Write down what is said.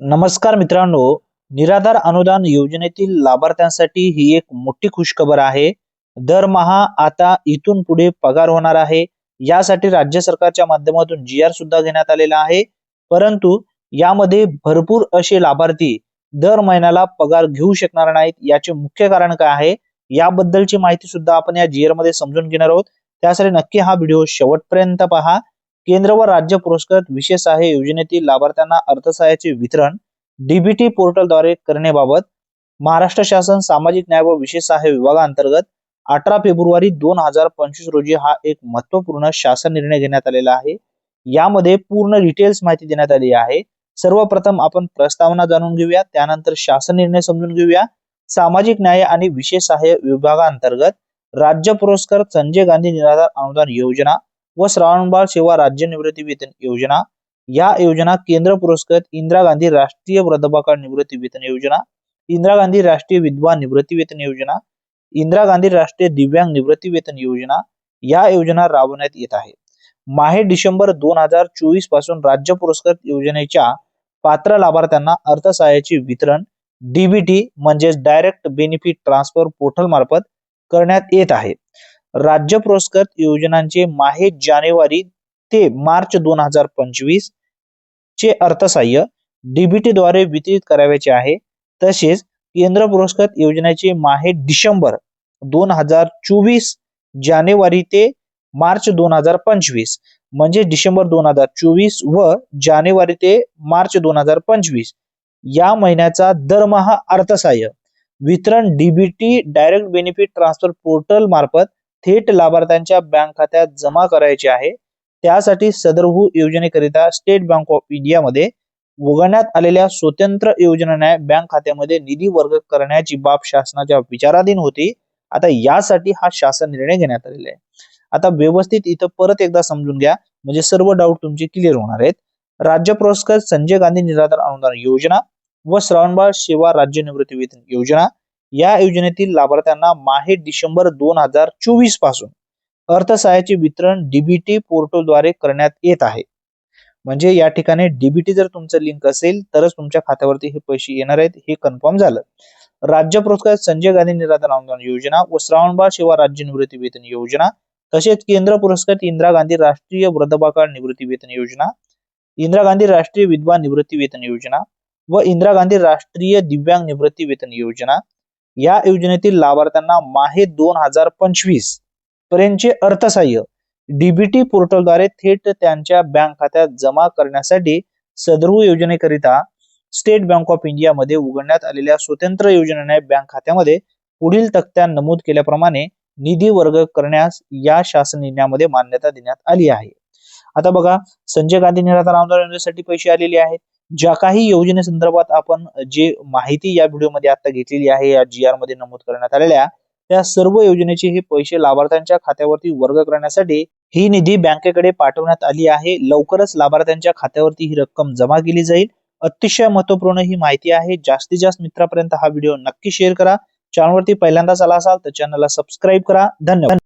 नमस्कार मित्रांनो निराधार अनुदान योजनेतील लाभार्थ्यांसाठी ही एक मोठी खुशखबर आहे. दरमहा आता इथून पुढे पगार होणार आहे. यासाठी राज्य सरकारच्या माध्यमातून जी आर सुद्धा घेण्यात आलेला आहे. परंतु यामध्ये भरपूर असे लाभार्थी दर महिन्याला पगार घेऊ शकणार नाहीत. याचे मुख्य कारण काय आहे? याबद्दलची माहिती सुद्धा आपण या जी आरमध्ये समजून घेणार आहोत. त्यासाठी नक्की हा व्हिडिओ शेवटपर्यंत पहा. केंद्र व राज्य पुरस्कृत विशेष सहाय्य योजनेतील लाभार्थ्यांना अर्थसहाय्याचे वितरण डीबीटी पोर्टलद्वारे करण्याबाबत महाराष्ट्र शासन सामाजिक न्याय व विशेष सहाय्य विभागाअंतर्गत अठरा फेब्रुवारी दोन हजार पंचवीस रोजी हा एक महत्त्वपूर्ण शासन निर्णय घेण्यात आलेला आहे. यामध्ये पूर्ण डिटेल्स माहिती देण्यात आली आहे. सर्वप्रथम आपण प्रस्तावना जाणून घेऊया त्यानंतर शासन निर्णय समजून घेऊया. सामाजिक न्याय आणि विशेष सहाय्य विभागाअंतर्गत राज्य पुरस्कार संजय गांधी निराधार अनुदान योजना व श्रावणबाळ सेवा राज्य निवृत्ती वेतन योजना. या योजना केंद्र पुरस्कृत इंदिरा गांधी राष्ट्रीय वृद्धपाकाळ निवृत्ती वेतन योजना इंदिरा गांधी राष्ट्रीय विधवा निवृत्ती वेतन योजना इंदिरा गांधी राष्ट्रीय दिव्यांग निवृत्ती वेतन योजना या योजना राबवण्यात येत आहे. माहे डिसेंबर दोन हजार चोवीसपासून राज्य पुरस्कृत योजनेच्या पात्र लाभार्थ्यांना अर्थसहाय्याचे वितरण डीबीटी म्हणजेच डायरेक्ट बेनिफिट ट्रान्सफर पोर्टल मार्फत करण्यात येत आहे. राज्य पुरस्कृत योजनांचे माहे जानेवारी ते मार्च दोन हजार पंचवीस चे अर्थसहाय्य डीबीटी द्वारे वितरित करावयाचे आहे. तसेच केंद्र पुरस्कृत योजनेचे माहे डिसेंबर दोन हजार चोवीस जानेवारी ते मार्च दोन हजार पंचवीस म्हणजे डिसेंबर दोन हजार चोवीस व जानेवारी ते मार्च दोन हजार पंचवीस या महिन्याचा दरमहा अर्थसहाय्य. वितरण DBT direct benefit transfer portal मार्फत थेट लाभार्थ्यांच्या बँक खात्यात जमा करायचे आहे. त्यासाठी सदरहू योजनेकरिता स्टेट बँक ऑफ इंडिया मध्ये उघडण्यात आलेल्या स्वतंत्र योजनेने बँक खात्यामध्ये निधी वर्ग करण्याची बाब शासनाच्या विचाराधीन होती. आता यासाठी हा शासन निर्णय घेण्यात आलेला आहे. आता व्यवस्थित इथं परत एकदा समजून घ्या. म्हणजे सर्व डाऊट तुमचे क्लिअर होणार आहेत. राज्य पुरस्कार संजय गांधी निराधार अनुदान योजना व श्रावणबाळ सेवा राज्य निवृत्ती वेतन योजना या योजनेतील लाभार्थ्यांना माहे डिसेंबर दोन हजार चोवीसपासून अर्थसहाय्याचे वितरण डीबीटी पोर्टलद्वारे करण्यात येत आहे. म्हणजे या ठिकाणी डीबीटी जर तुमचं लिंक असेल तरच तुमच्या खात्यावरती हे पैसे येणार आहेत हे कन्फर्म झालं. राज्य पुरस्कार संजय गांधी निराधार अनुदान योजना व श्रावणबाळ सेवा राज्य निवृत्ती वेतन योजना तसेच केंद्र पुरस्कृत इंदिरा गांधी राष्ट्रीय वृद्धपाकाळ निवृत्ती वेतन योजना इंदिरा गांधी राष्ट्रीय विधवा निवृत्ती वेतन योजना व इंदिरा गांधी राष्ट्रीय दिव्यांग निवृत्ती वेतन योजना या योजनेतील लाभार्थ्यांना माहे दोन हजार पंचवीस पर्यंतचे अर्थसहाय्य. डीबीटी पोर्टलद्वारे थेट त्यांच्या बँक खात्यात जमा करण्यासाठी सदरू योजनेकरिता स्टेट बँक ऑफ इंडिया मध्ये उघडण्यात आलेल्या स्वतंत्र योजनेने बँक खात्यामध्ये पुढील तक्त्या नमूद केल्याप्रमाणे निधी वर्ग करण्यास या शासन निर्णयामध्ये मान्यता देण्यात आली आहे. आता बघा संजय गांधी निराधार आमदार योजनेसाठी पैसे आलेले आहेत. ज्या काही योजनेसंदर्भात आपण जे माहिती या व्हिडिओमध्ये आता घेतलेली आहे या जी आरमध्ये नमूद करण्यात आलेल्या त्या सर्व योजनेचे हे पैसे लाभार्थ्यांच्या खात्यावरती वर्ग करण्यासाठी ही निधी बँकेकडे पाठवण्यात आली आहे. लवकरच लाभार्थ्यांच्या खात्यावरती ही रक्कम जमा केली जाईल. अतिशय महत्त्वपूर्ण ही माहिती आहे. जास्तीत जास्त मित्रापर्यंत हा व्हिडिओ नक्की शेअर करा. चॅनलवरती पहिल्यांदाच आला असाल तर चॅनलला सबस्क्राईब करा. धन्यवाद.